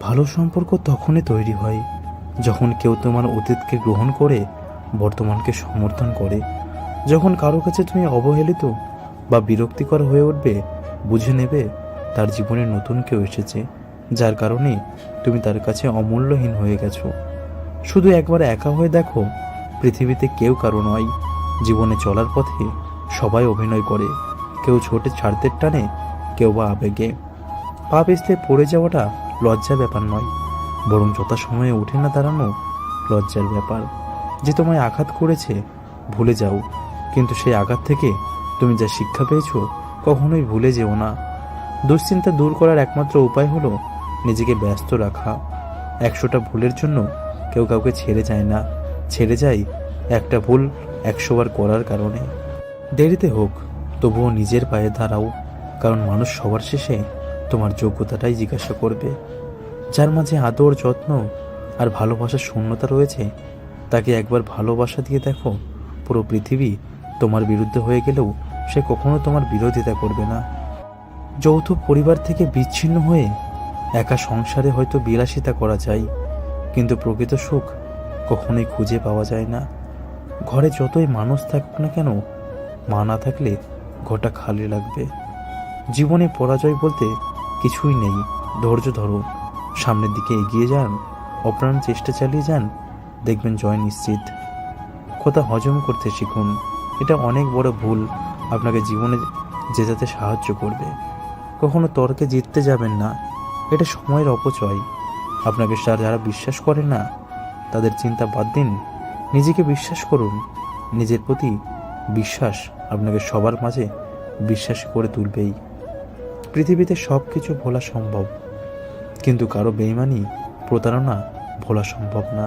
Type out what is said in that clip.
ভালো সম্পর্ক তখনই তৈরি হয়, যখন কেউ তোমার অতীতকে গ্রহণ করে, বর্তমানকে সমর্থন করে। যখন কারও কাছে তুমি অবহেলিত বা বিরক্তিকর হয়ে উঠবে, বুঝে নেবে তার জীবনে নতুন কেউ এসেছে, যার কারণে তুমি তার কাছে অমূল্যহীন হয়ে গেছো। শুধু একবার একা হয়ে দেখো, পৃথিবীতে কেউ কারও নয়। জীবনে চলার পথে সবাই অভিনয় করে, কেউ ছোটে ছাড়তে টানে, কেউ বা আবেগে। পা পিছলে পড়ে যাওয়াটা লজ্জার ব্যাপার নয়। বরং যথাসময়ে উঠে না দাঁড়ানো লজ্জার ব্যাপার। যে তোমায় আঘাত করেছে, ভুলে যাও। কিন্তু সেই আঘাত থেকে তুমি যা শিক্ষা পেয়েছ, কখনোই ভুলে যেও না। দুশ্চিন্তা দূর করার একমাত্র উপায় হলো নিজেকে ব্যস্ত রাখা। একশোটা ভুলের জন্য কেউ কাউকে ছেড়ে যায় না। ছেড়ে যায় একটা ভুল একশোবার করার কারণে। দেরিতে হোক, তবুও নিজের পায়ে দাঁড়াও। কারণ মানুষ সবার শেষে তোমার যোগ্যতাটাই জিজ্ঞাসা করবে। যার মাঝে আদর, যত্ন আর ভালোবাসার শূন্যতা রয়েছে, তাকে একবার ভালোবাসা দিয়ে দেখো। পুরো পৃথিবী তোমার বিরুদ্ধে হয়ে গেলেও সে কখনো তোমার বিরোধিতা করবে না। যৌথ পরিবার থেকে বিচ্ছিন্ন হয়ে একা সংসারে হয়তো বিলাসিতা করা যায়, কিন্তু প্রকৃত সুখ কখনোই খুঁজে পাওয়া যায় না। ঘরে যতই মানুষ থাকুক না কেন, মা না থাকলে ঘরটা খালি লাগবে। জীবনে পরাজয় বলতে কিছুই নেই। ধৈর্য ধরো সামনের দিকে এগিয়ে যান। অপ্রাণ চেষ্টা চালিয়ে যান। দেখবেন জয় নিশ্চিত। কথা হজম করতে শিখুন। এটা অনেক বড় ভুল। আপনাকে জীবনে জেতাতে সাহায্য করবে। কখনো তর্কে জিততে যাবেন না। এটা সময়ের অপচয়। আপনাকে সার যারা বিশ্বাস করে না, তাদের চিন্তা বাদ দিন। নিজেকে বিশ্বাস করুন। নিজের প্রতি বিশ্বাস আপনাকে সবার মাঝে বিশ্বাস করে তুলবেই। পৃথিবীতে সব কিছু ভোলা সম্ভব কিন্তু কারও বেইমানি প্রতারণা ভোলা সম্ভব না।